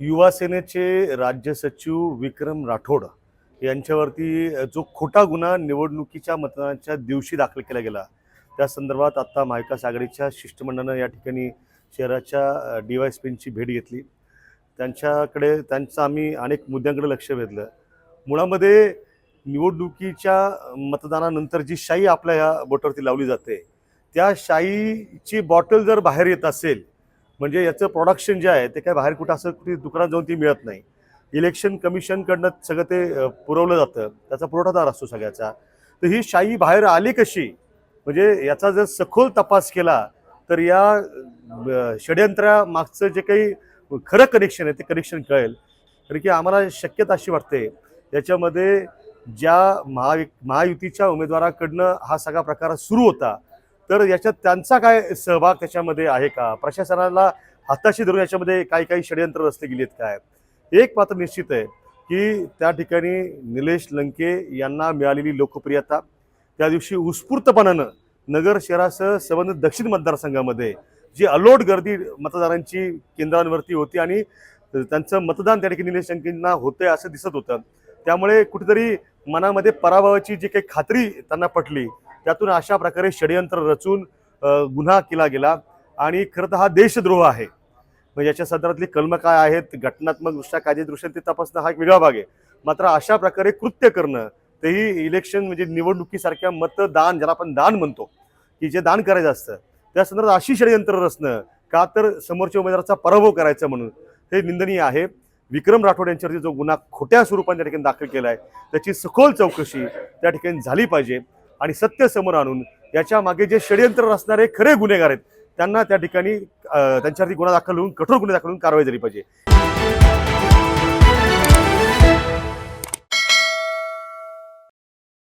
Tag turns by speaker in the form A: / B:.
A: युवा सेनेचे राज्य सचिव विक्रम राठोड यांच्यावरती जो खोटा गुन्हा निवडणुकीच्या मतदानाच्या दिवशी दाखल केला गेला त्या संदर्भात आत्ता महाविकास आघाडीच्या शिष्टमंडळानं या ठिकाणी शहराच्या डी वाय पींची भेट घेतली. त्यांच्याकडे त्यांचं आम्ही अनेक मुद्द्यांकडे लक्ष वेधलं. मुळामध्ये निवडणुकीच्या मतदानानंतर जी शाई आपल्या ह्या बोटावरती लावली जाते त्या शाईची बॉटल जर बाहेर येत असेल म्हणजे याचं प्रोडक्शन जे आहे ते काय बाहेर कुठं असं कुठे दुकानात जाऊन ती मिळत नाही. इलेक्शन कमिशनकडनं सगळं ते पुरवलं जातं. त्याचा पुरवठादार असतो सगळ्याचा. तर ही शाई बाहेर आली कशी? म्हणजे याचा जर सखोल तपास केला तर या अ, षडयंत्रामागचं जे काही खरं कनेक्शन आहे ते कनेक्शन कळेल. कारण की आम्हाला शक्यता अशी वाटते याच्यामध्ये ज्या महा महायुतीच्या उमेदवाराकडनं हा सगळा प्रकार सुरू होता तर याच्यात त्यांचा काय सहभाग त्याच्यामध्ये आहे का? प्रशासनाला हाताशी धरून याच्यामध्ये काही काही षडयंत्र रचले गेलेत काय? एक मात्र निश्चित आहे की त्या ठिकाणी निलेश लंके यांना मिळालेली लोकप्रियता त्या दिवशी उत्स्फूर्तपणानं नगर शहरासह संबंधित दक्षिण मतदारसंघामध्ये जी अलोट गर्दी मतदारांची केंद्रांवरती होती आणि त्यांचं मतदान त्या ठिकाणी निलेश लंकेंना होतंय असं दिसत होतं त्यामुळे कुठेतरी मनामध्ये पराभवाची जी काही खात्री त्यांना पटली त्यातून अशा प्रकारे षडयंत्र रचून गुन्हा केला गेला. आणि खरं तर हा देशद्रोह आहे. म्हणजे याच्या संदर्भातली कलम काय आहेत? घटनात्मक दृष्ट्या कायदेदृष्ट्या ते तपासणं हा एक वेगळा भाग आहे. मात्र अशा प्रकारे कृत्य करणं तेही इलेक्शन म्हणजे निवडणुकीसारख्या मतदान ज्याला आपण दान म्हणतो की जे दान करायचं असतं त्या संदर्भात अशी षडयंत्र रचणं का तर समोरच्या उमेदवाराचा पराभव करायचा म्हणून हे निंदनीय आहे. विक्रम राठोड यांच्यावरती जो गुन्हा खोट्या स्वरूपाने त्या ठिकाणी दाखल केला आहे त्याची सखोल चौकशी त्या ठिकाणी झाली पाहिजे. आणि सत्य समोर आणून याच्या मागे जे षडयंत्र असणारे खरे गुन्हेगार आहेत त्यांना त्या ठिकाणी त्यांच्यावरती गुन्हा दाखल होऊन कठोर गुन्हे दाखल होऊन कारवाई झाली पाहिजे.